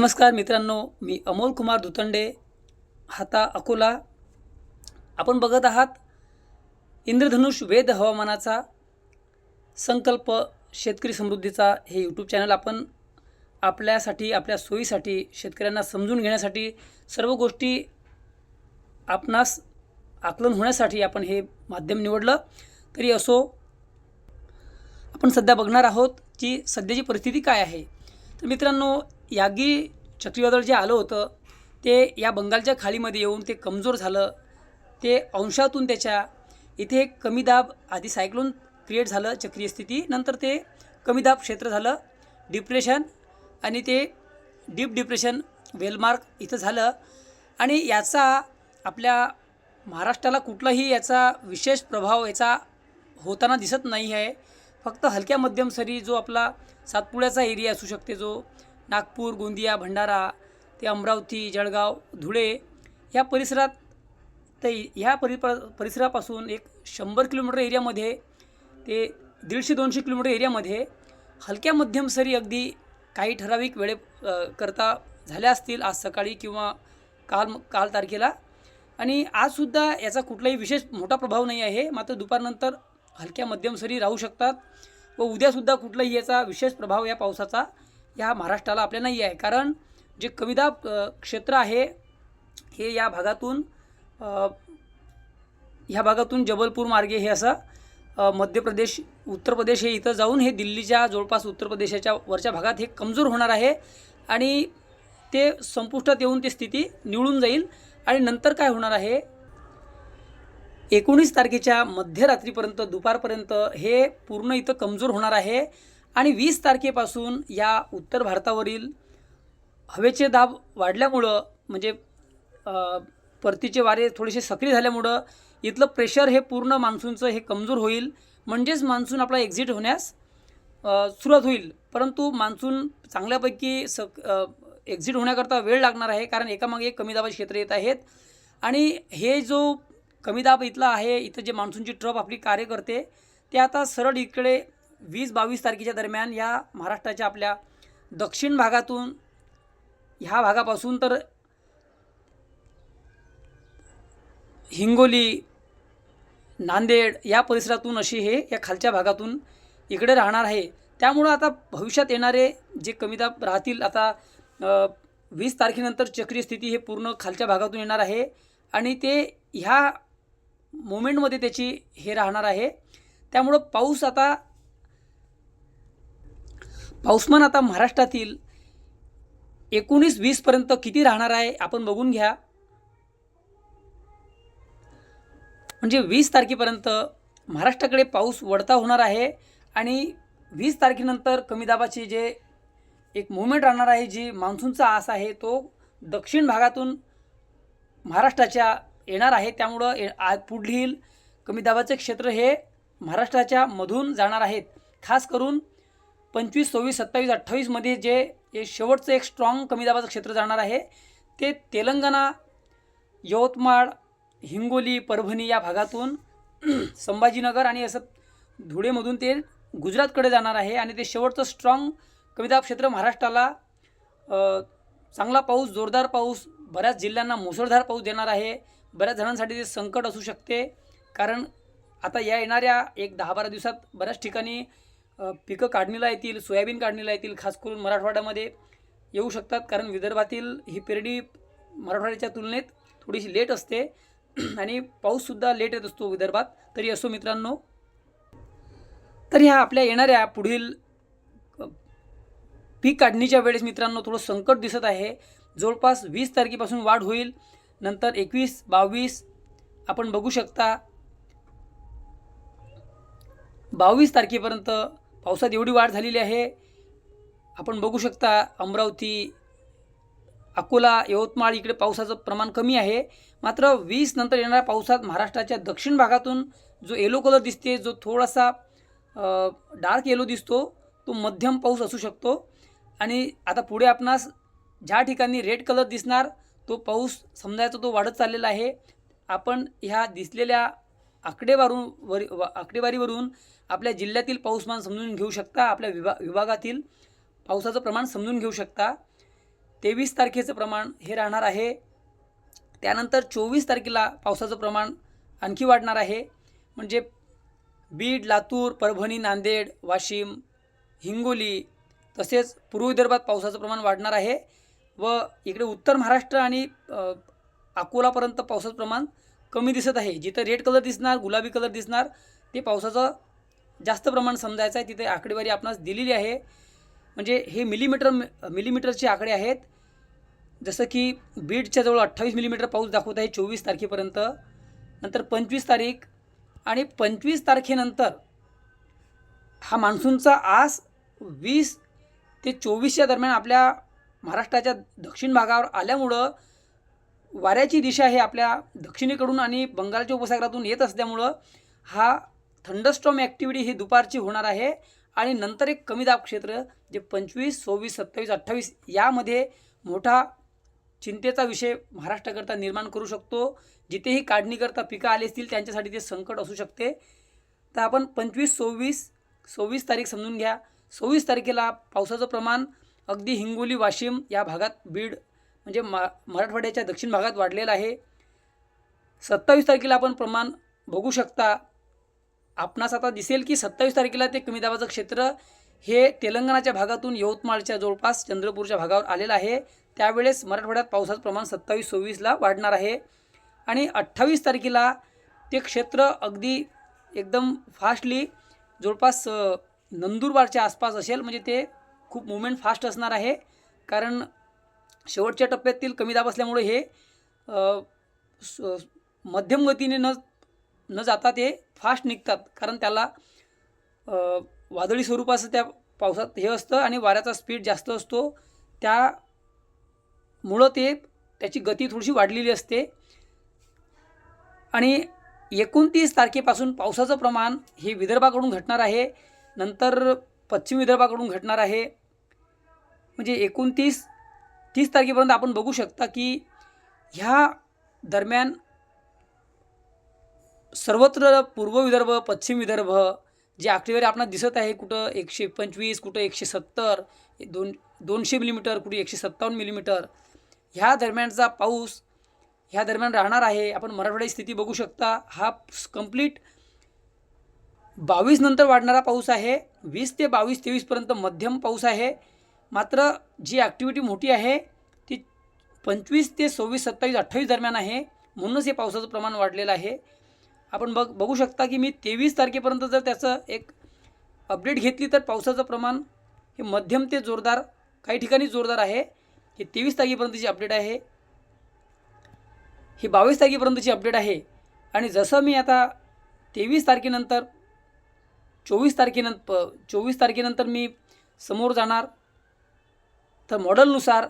नमस्कार मित्रांनो मी अमोल कुमार दुतंडे हाता अकोला. आपण बघत आहात इंद्रधनुष वेद हवामानाचा संकल्प शेतकरी समृद्धीचा हे यूट्यूब चॅनल आपण आपल्यासाठी आपल्या सोयीसाठी शेतकऱ्यांना समजून घेण्यासाठी सर्व गोष्टी आपणास आकलन होण्यासाठी आपण हे माध्यम निवडलं. तरी असो आपण सध्या बघणार आहोत की सध्याची परिस्थिती काय आहे. तर मित्रांनो यागी चक्रीवादळ जे आलं होतं ते या बंगालच्या खाडीमध्ये येऊन ते कमजोर झालं. ते अंशातून त्याच्या इथे एक कमी दाब आधी सायक्लोन क्रिएट झालं चक्रीय स्थिती नंतर ते कमी दाब क्षेत्र झालं डिप्रेशन आणि ते डीप डिप्रेशन वेलमार्क इथं झालं. आणि याचा आपल्या महाराष्ट्राला कुठलाही याचा विशेष प्रभाव याचा होताना दिसत नाही आहे. फक्त हलक्या मध्यम सरी जो आपला सातपुड्याचा एरिया असू शकते जो नागपूर गोंदिया भंडारा ते अमरावती जळगाव धुळे या परिसरात ते ह्या परि परिसरापासून एक शंभर किलोमीटर एरियामध्ये ते दीडशे दोनशे किलोमीटर एरियामध्ये हलक्या मध्यम सरी अगदी काही ठराविक वेळे करता झाल्या असतील आज सकाळी किंवा काल काल तारखेला. आणि आजसुद्धा याचा कुठलाही विशेष मोठा प्रभाव नाही आहे. मात्र दुपारनंतर हलक्या मध्यम सरी राहू शकतात व उद्यासुद्धा कुठलाही याचा विशेष प्रभाव या पावसाचा या महाराष्ट्राला आपल्या नाही आहे कारण जे कमीदाब क्षेत्र आहे हे या भागातून ह्या भागातून जबलपूर मार्गे हे असं मध्य प्रदेश उत्तर प्रदेश हे इथं जाऊन हे दिल्लीच्या जवळपास उत्तर प्रदेशाच्या वरच्या भागात हे कमजोर होणार आहे. आणि ते संपुष्टात येऊन ती स्थिती निवळून जाईल. आणि नंतर काय होणार आहे? एकोणीस तारखेच्या मध्यरात्रीपर्यंत दुपारपर्यंत हे पूर्ण इथं कमजोर होणार आहे. आणि वीस तारखेपासून या उत्तर भारतावरील हवेचे दाब वाढल्यामुळं म्हणजे परतीचे वारे थोडेसे सक्रिय झाल्यामुळं इथलं प्रेशर हे पूर्ण मान्सूनचं हे कमजोर होईल. म्हणजेच मान्सून आपला एक्झिट होण्यास सुरुवात होईल. परंतु मान्सून चांगल्यापैकी सक एक्झिट होण्याकरता वेळ लागणार आहे कारण एकामागे एक कमी दाबाचे क्षेत्र येत आहेत. आणि हे जो कमी दाब इथला आहे इथं जे मान्सूनची ट्रप आपली कार्य करते ते आता सरळ इकडे वीस बावीस तारखेच्या दरम्यान या महाराष्ट्राच्या आपल्या दक्षिण भागातून ह्या भागापासून तर हिंगोली नांदेड या परिसरातून अशी हे या खालच्या भागातून इकडे राहणार आहे. त्यामुळं आता भविष्यात येणारे जे कमी दाब राहतील आता वीस तारखेनंतर चक्रीय स्थिती हे पूर्ण खालच्या भागातून येणार आहे आणि ते ह्या मोमेंटमध्ये त्याची हे राहणार आहे. त्यामुळं पाऊस आता पाऊसमान आता महाराष्ट्रातील एकोणीस वीसपर्यंत किती राहणार आहे आपण बघून घ्या. म्हणजे वीस तारखेपर्यंत महाराष्ट्राकडे पाऊस वळता होणार आहे आणि वीस तारखेनंतर कमी दाबाचे जे एक मुवमेंट राहणार आहे जी मान्सूनचा आस आहे तो दक्षिण भागातून महाराष्ट्राच्या येणार आहे. त्यामुळं ए- पुढील कमी दाबाचे क्षेत्र हे महाराष्ट्राच्या मधून जाणार आहेत. खास करून पंचवीस सव्वीस सत्तावीस अठ्ठावीसमध्ये जे हे शेवटचं एक स्ट्रॉंग कमी दाबाचं क्षेत्र जाणार आहे ते तेलंगणा यवतमाळ हिंगोली परभणी या भागातून संभाजीनगर आणि असं धुळेमधून ते गुजरातकडे जाणार आहे आणि ते शेवटचं स्ट्रॉंग कमीदाब क्षेत्र महाराष्ट्राला चांगला पाऊस जोरदार पाऊस बऱ्याच जिल्ह्यांना मुसळधार पाऊस देणार आहे. बऱ्याच जणांसाठी ते संकट असू शकते. कारण आता या येणाऱ्या एक दहा बारा दिवसात बऱ्याच ठिकाणी पिकं काढणीला येतील सोयाबीन काढणीला येतील खास करून मराठवाड्यामध्ये येऊ शकतात. कारण विदर्भातील ही पेरणी मराठवाड्याच्या तुलनेत थोडीशी लेट असते. आणि पाऊससुद्धा लेट येत असतो विदर्भात. तरी असो मित्रांनो. तर ह्या आपल्या येणाऱ्या पुढील पीक काढणीच्या वेळेस मित्रांनो थोडं संकट दिसत आहे. जवळपास वीस तारखेपासून वाढ होईल. नंतर एकवीस बावीस आपण बघू शकता. बावीस तारखेपर्यंत पावसात एवढी वाढ झालेली आहे. आपण बघू शकता अमरावती अकोला यवतमाळ इकडे पावसाचं प्रमाण कमी आहे. मात्र वीस नंतर येणाऱ्या पावसात महाराष्ट्राच्या दक्षिण भागातून जो येलो कलर दिसते जो थोडासा डार्क येलो दिसतो तो मध्यम पाऊस असू शकतो. आणि आता पुढे आपणास ज्या ठिकाणी रेड कलर दिसणार तो पाऊस समजायचा तो वाढत चाललेला आहे. आपण ह्या दिसलेल्या आकडेवारून वर आकडेवारीवरून आपल्या जिल्ह्यातील पाऊसमान समजून घेऊ शकता आपल्या विभा विभागातील पावसाचं प्रमाण समजून घेऊ शकता. तेवीस तारखेचं प्रमाण हे राहणार आहे. त्यानंतर चोवीस तारखेला पावसाचं प्रमाण आणखी वाढणार आहे. म्हणजे बीड लातूर परभणी नांदेड वाशिम हिंगोली तसेच पूर्व विदर्भात पावसाचं प्रमाण वाढणार आहे व इकडे उत्तर महाराष्ट्र आणि अकोलापर्यंत पावसाचं प्रमाण कमी दिसत आहे. जिथं रेड कलर दिसणार गुलाबी कलर दिसणार ते पावसाचं जास्त प्रमाण समजायचं आहे. तिथे आकडेवारी आपणास दिलेली आहे. म्हणजे हे मिलीमीटर मिलीमीटरचे आकडे आहेत. जसं की बीडच्या जवळ अठ्ठावीस मिलीमीटर पाऊस दाखवत आहे चोवीस तारखेपर्यंत. नंतर पंचवीस तारीख आणि पंचवीस तारखेनंतर हा मान्सूनचा आस वीस ते चोवीसच्या दरम्यान आपल्या महाराष्ट्राच्या दक्षिण भागावर आल्यामुळं वाऱ्याची दिशा हे आपल्या दक्षिणेकडून आणि बंगालच्या उपसागरातून येत असल्यामुळं हा थंडस्टॉम ॲक्टिव्हिटी ही दुपारची होणार आहे. आणि नंतर एक कमी दाब क्षेत्र जे पंचवीस सव्वीस सत्तावीस अठ्ठावीस यामध्ये मोठा चिंतेचा विषय महाराष्ट्राकरता निर्माण करू शकतो. जिथेही काढणीकरता पिकं आले असतील त्यांच्यासाठी ते संकट असू शकते. तर आपण पंचवीस सव्वीस सव्वीस तारीख समजून घ्या. सव्वीस तारखेला पावसाचं प्रमाण अगदी हिंगोली वाशिम या भागात बीड म्हणजे मा मराठवाड्याच्या दक्षिण भागात वाढलेलं आहे. सत्तावीस तारखेला आपण प्रमाण बघू शकता. आपणास आता दिसेल की सत्तावीस तारखेला ते कमी दाबाचं क्षेत्र हे तेलंगणाच्या भागातून यवतमाळच्या जवळपास चंद्रपूरच्या भागावर आलेलं आहे. त्यावेळेस मराठवाड्यात पावसाचं प्रमाण सत्तावीस सव्वीसला वाढणार आहे. आणि अठ्ठावीस तारखेला ते क्षेत्र अगदी एकदम फास्टली जवळपास नंदुरबारच्या आसपास असेल. म्हणजे ते खूप मुवमेंट फास्ट असणार आहे. कारण शेवटच्या टप्प्यातील कमी दाब असल्यामुळे हे स- मध्यम गतीने न न जाता ते फास्ट निघतात. कारण त्याला वादळी स्वरूपाचं त्या पावसात हे असतं आणि वाऱ्याचा स्पीड जास्त असतो. त्यामुळं ते त्याची गती थोडीशी वाढलेली असते. आणि एकोणतीस तारखेपासून पावसाचं प्रमाण हे विदर्भाकडून घटणार आहे. नंतर पश्चिम विदर्भाकडून घटणार आहे. म्हणजे एकोणतीस तीस तारखेपर्यंत आपण बघू शकता की ह्या दरम्यान सर्वत्र पूर्व विदर्भ पश्चिम विदर्भ जे आकडेवारी आपणास दिसत आहे कुठं एकशे पंचवीस कुठं एकशे सत्तर दोन दोनशे मिलीमीटर कुठे एकशे सत्तावन्न मिलीमीटर ह्या दरम्यानचा पाऊस ह्या दरम्यान राहणार आहे. आपण मराठवाड्याची स्थिती बघू शकता. हा कंप्लीट बावीस नंतर वाढणारा पाऊस आहे. वीस ते बावीस तेवीसपर्यंत मध्यम पाऊस आहे. मात्र जी ॲक्टिव्हिटी मोठी आहे ती पंचवीस ते सव्वीस सत्तावीस अठ्ठावीस दरम्यान आहे. म्हणूनच हे पावसाचं प्रमाण वाढलेलं आहे. आपण बघ बघू शकता की मी तेवीस तारखेपर्यंत जर त्याचं एक अपडेट घेतली तर पावसाचं प्रमाण हे मध्यम ते जोरदार काही ठिकाणी जोरदार आहे. हे तेवीस तारखेपर्यंतची अपडेट आहे. ही बावीस तारखेपर्यंतची अपडेट आहे. आणि जसं मी आता तेवीस तारखेनंतर चोवीस तारखेनंतर चोवीस तारखेनंतर मी समोर जाणार तर मॉडेलनुसार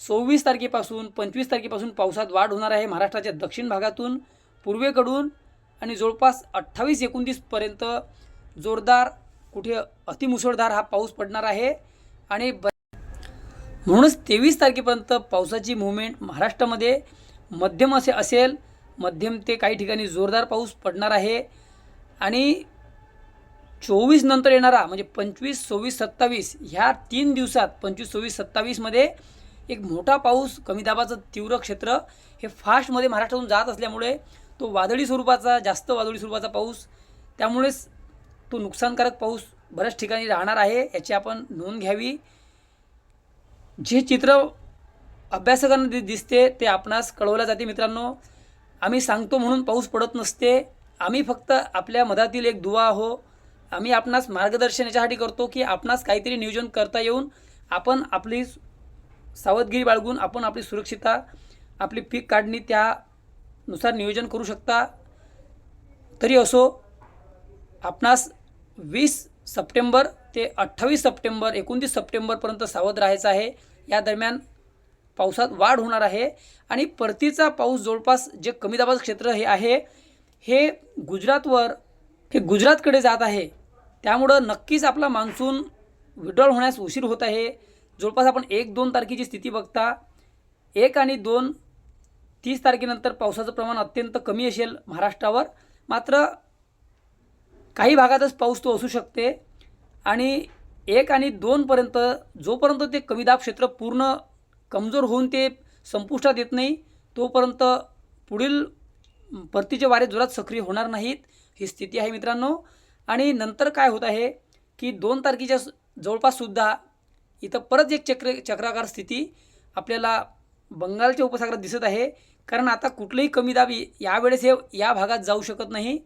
सव्वीस तारखेपासून पंचवीस तारखेपासून पावसात वाढ होणार आहे महाराष्ट्राच्या दक्षिण भागातून पूर्वेकडून आणि जवळपास अठ्ठावीस एकोणतीसपर्यंत जोरदार कुठे अतिमुसळधार हा पाऊस पडणार आहे. आणि ब म्हणूनच तेवीस तारखेपर्यंत पावसाची मुवमेंट महाराष्ट्रामध्ये मध्यम असे असेल. मध्यम ते काही ठिकाणी जोरदार पाऊस पडणार आहे. आणि चोवीस नंतर येणारा म्हणजे पंचवीस सव्वीस सत्तावीस ह्या तीन दिवसात पंचवीस सव्वीस सत्तावीसमध्ये एक मोठा पाऊस कमी दाबाचं तीव्र क्षेत्र हे फास्टमध्ये महाराष्ट्रातून जात असल्यामुळे तो वादळी स्वरूपाचा जास्त वादळी स्वरूपाचा पाऊस त्यामुळेच तो नुकसानकारक पाऊस बऱ्याच ठिकाणी राहणार आहे याची आपण नोंद घ्यावी. जे चित्र अभ्यासकांना दिसते ते आपणास कळवलं जाते मित्रांनो. आम्ही सांगतो म्हणून पाऊस पडत नसते. आम्ही फक्त आपल्या मधातील एक दुवा आहो. आम्ही आपणास मार्गदर्शन याच्यासाठी करतो की आपणास काहीतरी नियोजन करता येऊन आपण आपली सावधगिरी बाळगून आपण आपली सुरक्षितता आपली पीक काढणी त्यानुसार नियोजन करू शकता. तरी असो आपणास वीस सप्टेंबर ते अठ्ठावीस सप्टेंबर एकोणतीस सप्टेंबरपर्यंत सावध राहायचं आहे. या दरम्यान पावसात वाढ होणार आहे आणि परतीचा पाऊस जवळपास जे कमी दाबाचं क्षेत्र हे आहे हे गुजरातवर हे गुजरातकडे जात आहे. त्यामुळं नक्कीच आपला मान्सून विड्रॉल होण्यास उशीर होत आहे. जवळपास आपण एक दोन तारखेची स्थिती बघता. एक आणि दोन तीस तारखेनंतर पावसाचं प्रमाण अत्यंत कमी असेल महाराष्ट्रावर. मात्र काही भागातच पाऊस तो असू शकते. आणि एक आणि दोनपर्यंत जोपर्यंत ते कमीदाब क्षेत्र पूर्ण कमजोर होऊन ते संपुष्टात येत नाही तोपर्यंत पुढील परतीचे वारे जोरात सक्रिय होणार नाहीत ही स्थिती आहे मित्रांनो. आणि नंतर काय होत आहे की दोन तारखेच्या जवळपाससुद्धा इथं परत एक चक्र चक्राकार स्थिती आपल्याला बंगालच्या उपसागरात दिसत आहे. कारण आता कुठलंही कमी दाबी यावेळेस हे या भागात जाऊ शकत नाही.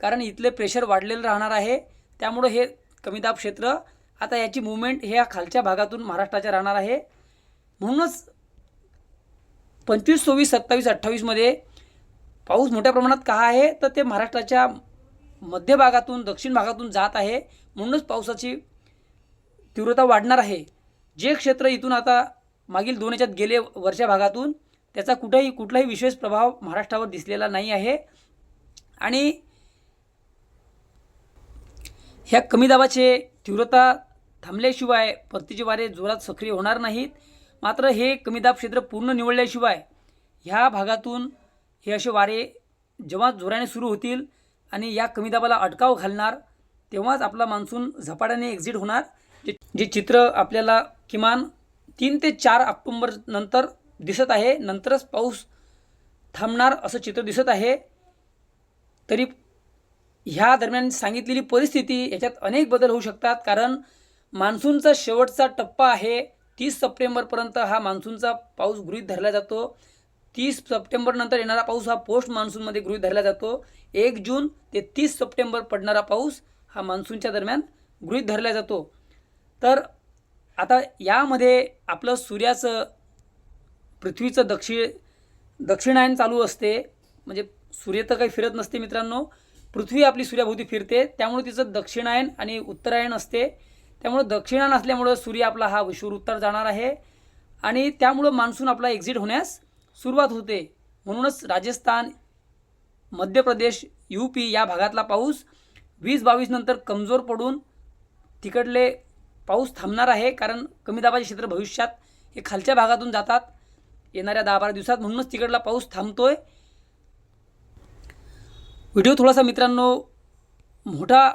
कारण इथले प्रेशर वाढलेलं राहणार आहे. त्यामुळं हे कमी दाब क्षेत्र आता याची मुवमेंट ह्या खालच्या भागातून महाराष्ट्राच्या राहणार आहे. म्हणूनच पंचवीस सव्वीस सत्तावीस अठ्ठावीसमध्ये पाऊस मोठ्या प्रमाणात का आहे तर ते महाराष्ट्राच्या मध्य भागातून दक्षिण भागातून जात आहे. म्हणूनच पावसाची तीव्रता वाढणार आहे. जे क्षेत्र इथून आता मागील दोन याच्यात गेले वरच्या भागातून त्याचा कुठेही कुठलाही विशेष प्रभाव महाराष्ट्रावर दिसलेला नाही आहे. आणि ह्या कमी दाबाचे तीव्रता थांबल्याशिवाय परतीचे वारे जोरात सक्रिय होणार नाहीत. मात्र हे कमी दाब क्षेत्र पूर्ण निवडल्याशिवाय ह्या भागातून हे असे वारे जेव्हा जोराने सुरू होतील आणि या कमी दाबाला अटकाव घालणार तेव्हाच आपला मान्सून झपाट्याने एक्झिट होणार. जे जे चित्र आपल्याला किमान तीन ते चार ऑक्टोंबर नंतर दिसत आहे नंतरच पाऊस थांबणार असं चित्र दिसत आहे. तरी ह्या दरम्यान सांगितलेली परिस्थिती याच्यात अनेक बदल होऊ शकतात कारण मान्सूनचा शेवटचा टप्पा आहे. तीस सप्टेंबरपर्यंत हा मान्सूनचा पाऊस गृहीत धरला जातो. तीस सप्टेंबरनंतर येणारा पाऊस हा पोस्ट मान्सूनमध्ये गृहीत धरला जातो. एक जून ते तीस सप्टेंबर पडणारा पाऊस हा मान्सूनच्या दरम्यान गृहीत धरला जातो. तर आता यामध्ये आपलं सूर्याचं पृथ्वीचं दक्षिण दक्षिणायन चालू असते. म्हणजे सूर्य तर काही फिरत नसते मित्रांनो. पृथ्वी आपली सूर्याभोवती फिरते. त्यामुळे तिचं दक्षिणायन आणि उत्तरायण असते. त्यामुळं दक्षिणायन असल्यामुळं सूर्य आपला हा विषुवर उत्तर जाणार आहे. आणि त्यामुळं मान्सून आपला एक्झिट होण्यास सुरुवात होते. म्हणूनच राजस्थान मध्य प्रदेश यू पी या भागातला पाऊस वीस बावीस नंतर कमजोर पडून तिकडले पाऊस थांबणार आहे. कारण कमी दाबाचे क्षेत्र भविष्यात हे खालच्या भागातून जातात. येणाऱ्या दहा बारा दिवसात म्हणूनच तिकडला पाऊस थांबतोय. व्हिडिओ थोडासा मित्रांनो मोठा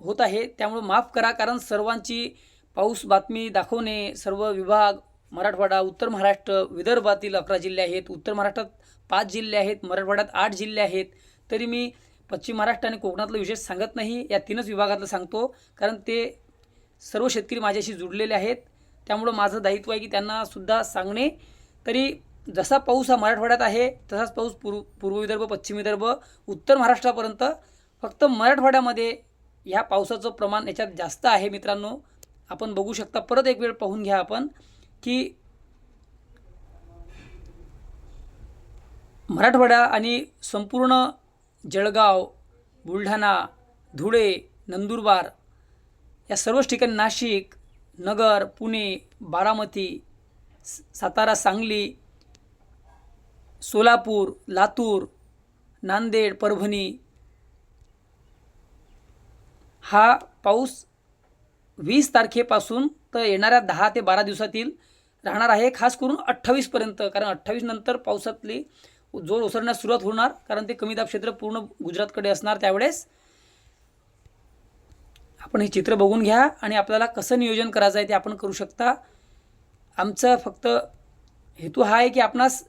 होत आहे. त्यामुळं माफ करा कारण सर्वांची पाऊस बातमी दाखवणे सर्व विभाग मराठवाडा उत्तर महाराष्ट्र विदर्भातील अकरा जिल्हे आहेत. उत्तर महाराष्ट्रात पाच जिल्हे आहेत. मराठवाड्यात आठ जिल्हे आहेत. तरी मी पश्चिम महाराष्ट्र आणि कोकणातलं विशेष सांगत नाही या तीनच विभागातलं सांगतो. कारण ते सर्व शेतकरी माझ्याशी जुडलेले आहेत. त्यामुळं माझं दायित्व आहे की त्यांनासुद्धा सांगणे. तरी जसा पाऊस हा मराठवाड्यात आहे तसाच पाऊस पूर्व पूर्व विदर्भ पश्चिम विदर्भ उत्तर महाराष्ट्रापर्यंत फक्त मराठवाड्यामध्ये ह्या पावसाचं प्रमाण याच्यात जास्त आहे मित्रांनो. आपण बघू शकता. परत एक वेळ पाहून घ्या आपण. की मराठवाडा आणि संपूर्ण जळगाव बुलढाणा धुळे नंदुरबार या सर्वच ठिकाणी नाशिक नगर पुणे बारामती स- सातारा सांगली सोलापूर लातूर नांदेड परभणी हा पाऊस वीस तारखेपासून तर येणाऱ्या दहा ते बारा दिवसातील राहणार आहे खास करून अठ्ठावीसपर्यंत कारण अठ्ठावीस नंतर पावसातली जोर ओसरण्यास सुरुवात होणार कारण ते कमी दाब क्षेत्र पूर्ण गुजरातकडे असणार त्यावेळेस. आपण हे चित्र बघून घ्या आणि आपल्याला कसं नियोजन करायचं आहे ते आपण करू शकता. आमचा फक्त हेतू हा आहे की आपणास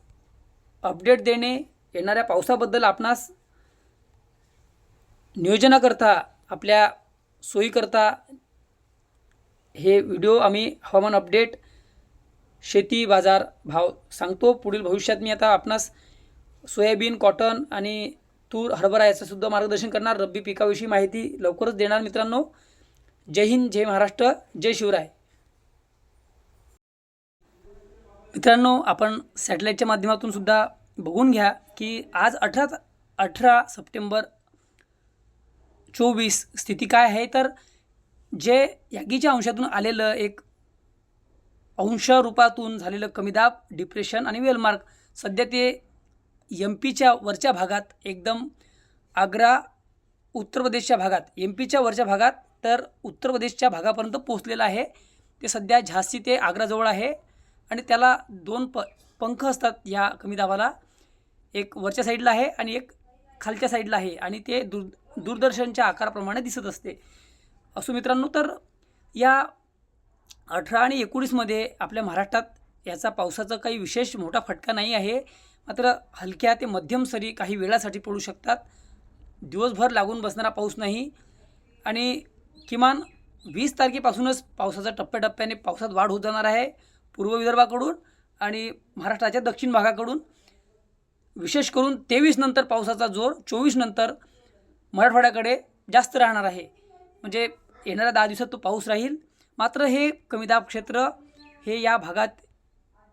अपडेट देणे येणाऱ्या पावसाबद्दल आपणास नियोजनाकरता आपल्या सोयीकरता हे व्हिडिओ आम्ही हवामान अपडेट शेती बाजार भाव सांगतो. पुढील भविष्यात मी आता आपणास सोयाबीन कॉटन आणि तूर हरभरा याचंसुद्धा मार्गदर्शन करणार. रब्बी पिकाविषयी माहिती लवकरच देणार मित्रांनो. जय हिंद जय महाराष्ट्र जय शिवराय. मित्रांनो आपण सॅटेलाईटच्या माध्यमातून सुद्धा बघून घ्या की आज अठरा अठरा सप्टेंबर चोवीस स्थिती काय आहे. तर जे यागीच्या अंशातून आलेलं एक अंश रूपातून झालेलं कमी दाब डिप्रेशन आणि वेलमार्क सध्या ते एम पीच्या वरच्या भागात एकदम आग्रा उत्तर प्रदेशच्या भागात एम पीच्या वरच्या भागात तर उत्तर प्रदेशच्या भागापर्यंत पोहोचलेलं आहे. ते सध्या झाशी ते आग्राजवळ आहे आणि त्याला दोन प पंख असतात या कमी दाबाला. एक वरच्या साईडला आहे आणि एक खालच्या साईडला आहे आणि ते दूर दूरदर्शनच्या आकाराप्रमाणे दिसत असते. असो मित्रांनो तर या अठरा आणि एकोणीसमध्ये आपल्या महाराष्ट्रात याचा पावसाचा काही विशेष मोठा फटका नाही आहे. मात्र हलक्या ते मध्यम सरी काही वेळासाठी पडू शकतात. दिवसभर लागून बसणारा पाऊस नाही. आणि किमान वीस तारखेपासूनच पावसाचा टप्प्याटप्प्याने पावसात वाढ होत जाणार आहे. पूर्व विदर्भाकडून आणि महाराष्ट्राच्या दक्षिण भागाकडून. विशेष करून तेवीस नंतर पावसाचा जोर चोवीस नंतर मराठवाड्याकडे जास्त राहणार आहे. म्हणजे येणाऱ्या दहा दिवसात तो पाऊस राहील. मात्र हे कमी दाब क्षेत्र हे या भागात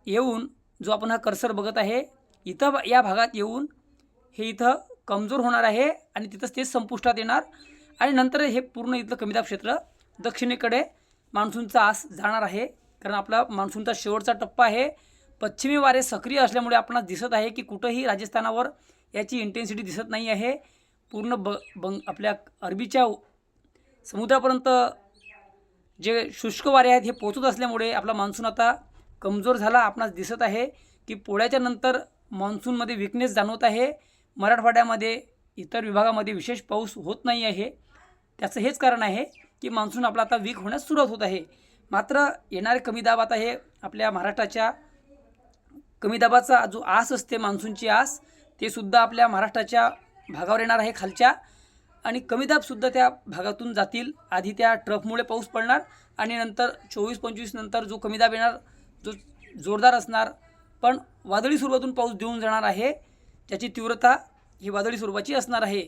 येऊन जो आपण हा कर्सर बघत आहे इथं बा- या भागात येऊन हे इथं कमजोर होणार आहे आणि तिथंच ते संपुष्टात येणार. आणि नंतर हे पूर्ण इथलं कमीदाब क्षेत्र दक्षिणेकडे मान्सूनचा आस जाणार आहे. कारण आपला मान्सूनचा शेवटचा टप्पा आहे. पश्चिमी वारे सक्रिय असल्यामुळे आपणास दिसत आहे की कुठंही राजस्थानावर याची इंटेन्सिटी दिसत नाही आहे. पूर्ण ब बंग आपल्या अरबीच्या समुद्रापर्यंत जे शुष्क वारे आहेत हे पोचत असल्यामुळे आपला मान्सून आता कमजोर झाला. आपणास दिसत आहे की पोळ्याच्या नंतर मान्सूनमध्ये विकनेस जाणवत आहे. मराठवाड्यामध्ये इतर विभागामध्ये विशेष पाऊस होत नाही आहे. त्याचं हेच कारण आहे की मान्सून आपला आता वीक होण्यास सुरुवात होत आहे. मात्र येणारे कमी दाब आता हे आपल्या महाराष्ट्राच्या कमी दाबाचा जो आस असते मान्सूनची आस ते सुद्धा आपल्या महाराष्ट्राच्या भागावर येणार आहे. खालच्या आणि कमी दाबसुद्धा त्या भागातून जातील. आधी त्या ट्रफमुळे पाऊस पडणार आणि नंतर चोवीस पंचवीस नंतर जो कमी दाब येणार जो जोरदार असणार पण वादळी स्वरूपातून पाऊस देऊन जाणार आहे. त्याची तीव्रता ही वादळी स्वरूपाची असणार आहे.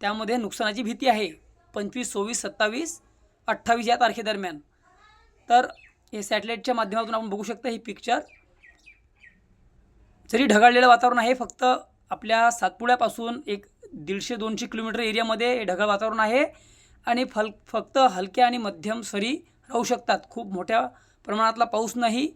त्यामध्ये नुकसानाची भीती आहे. पंचवीस सव्वीस सत्तावीस अठ्ठावीस या तारखेदरम्यान. तर हे सॅटेलाईटच्या माध्यमातून आपण बघू शकता ही पिक्चर. जरी ढगाळलेलं वातावरण आहे फक्त आपल्या सातपुड्यापासून एक दीडशे दोनशे किलोमीटर एरियामध्ये ढगाळ वातावरण आहे आणि फल फक्त हलक्या आणि मध्यम सरी राहू शकतात. खूप मोठ्या प्रमाणातला पाऊस नाही.